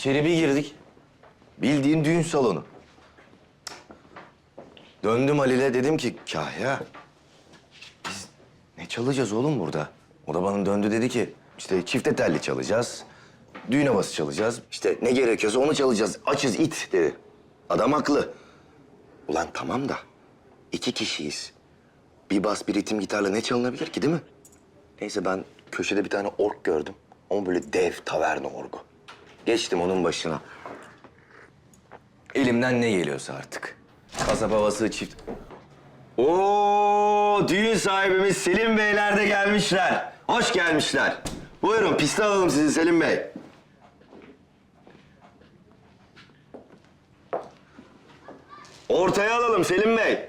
İçeri bir girdik. Bildiğin düğün salonu. Döndüm Halil'e dedim ki Kahya biz ne çalacağız oğlum burada? O da bana döndü dedi ki işte çifte telli çalacağız. Düğün havası çalacağız. İşte ne gerekiyorsa onu çalacağız. Açız it dedi. Adam haklı. Ulan tamam da iki kişiyiz. Bir bas bir ritim gitarla ne çalınabilir ki değil mi? Neyse ben köşede bir tane ork gördüm. Ama böyle dev taverna orgu. Geçtim onun başına. Elimden ne geliyorsa artık. Kasap havası çift. Oo, düğün sahibimiz Selim Beyler de gelmişler. Hoş gelmişler. Buyurun piste alalım sizi Selim Bey. Ortaya alalım Selim Bey.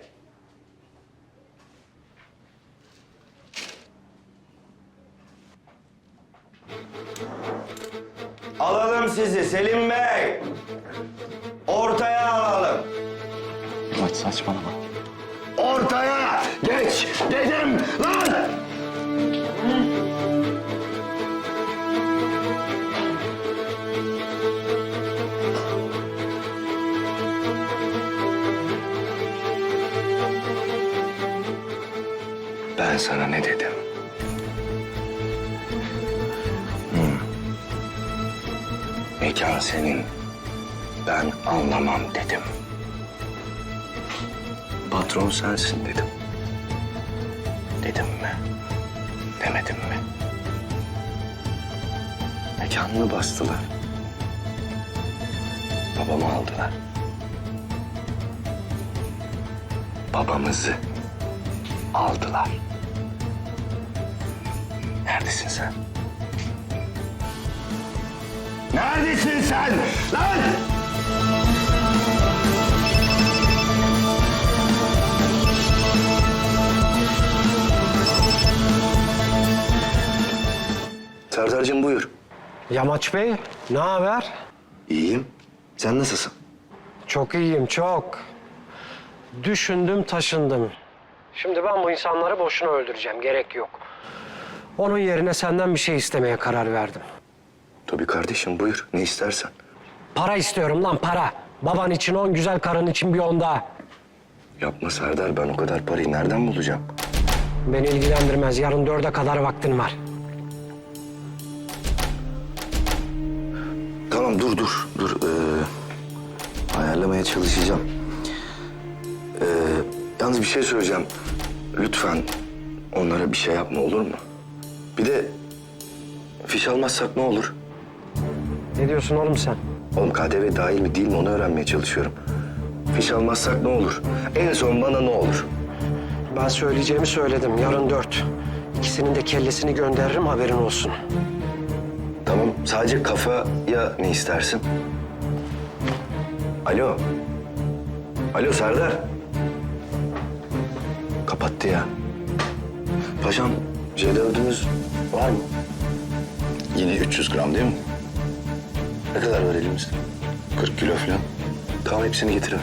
Alalım sizi Selim Bey. Ortaya alalım. Murat saçmalama. Ortaya geç dedim lan. Ben sana ne dedim? Mekan senin. Ben anlamam dedim. Patron sensin dedim. Dedim mi? Demedim mi? Mekanını bastılar. Babamı aldılar. Babamızı aldılar. Neredesin sen? Neredesin sen? Lan! Serdar'cığım buyur. Yamaç Bey, ne haber? İyiyim. Sen nasılsın? Çok iyiyim, çok. Düşündüm, taşındım. Şimdi ben bu insanları boşuna öldüreceğim, gerek yok. Onun yerine senden bir şey istemeye karar verdim. Tabii kardeşim buyur. Ne istersen. Para istiyorum lan, para. Baban için on, güzel karın için bir on daha. Yapma Serdar. Ben o kadar parayı nereden bulacağım? Beni ilgilendirmez, yarın dörde kadar vaktin var. Tamam dur dur dur. Ee, ayarlamaya çalışacağım. Ee, yalnız bir şey söyleyeceğim. Lütfen onlara bir şey yapma olur mu? Bir de fiş almazsak ne olur? Ne diyorsun oğlum sen? Oğlum KDV dahil mi değil mi onu öğrenmeye çalışıyorum. Fiş almazsak ne olur? En son bana ne olur? Ben söyleyeceğimi söyledim, yarın dört. İkisinin de kellesini gönderirim, haberin olsun. Tamam sadece kafaya ne istersin? Alo. Alo Serdar. Kapattı ya. Paşam C4'ünüz var mı? Yine 300 gram değil mi? Ne kadar var elimizde? 40 kilo falan. Tamam hepsini getir ver.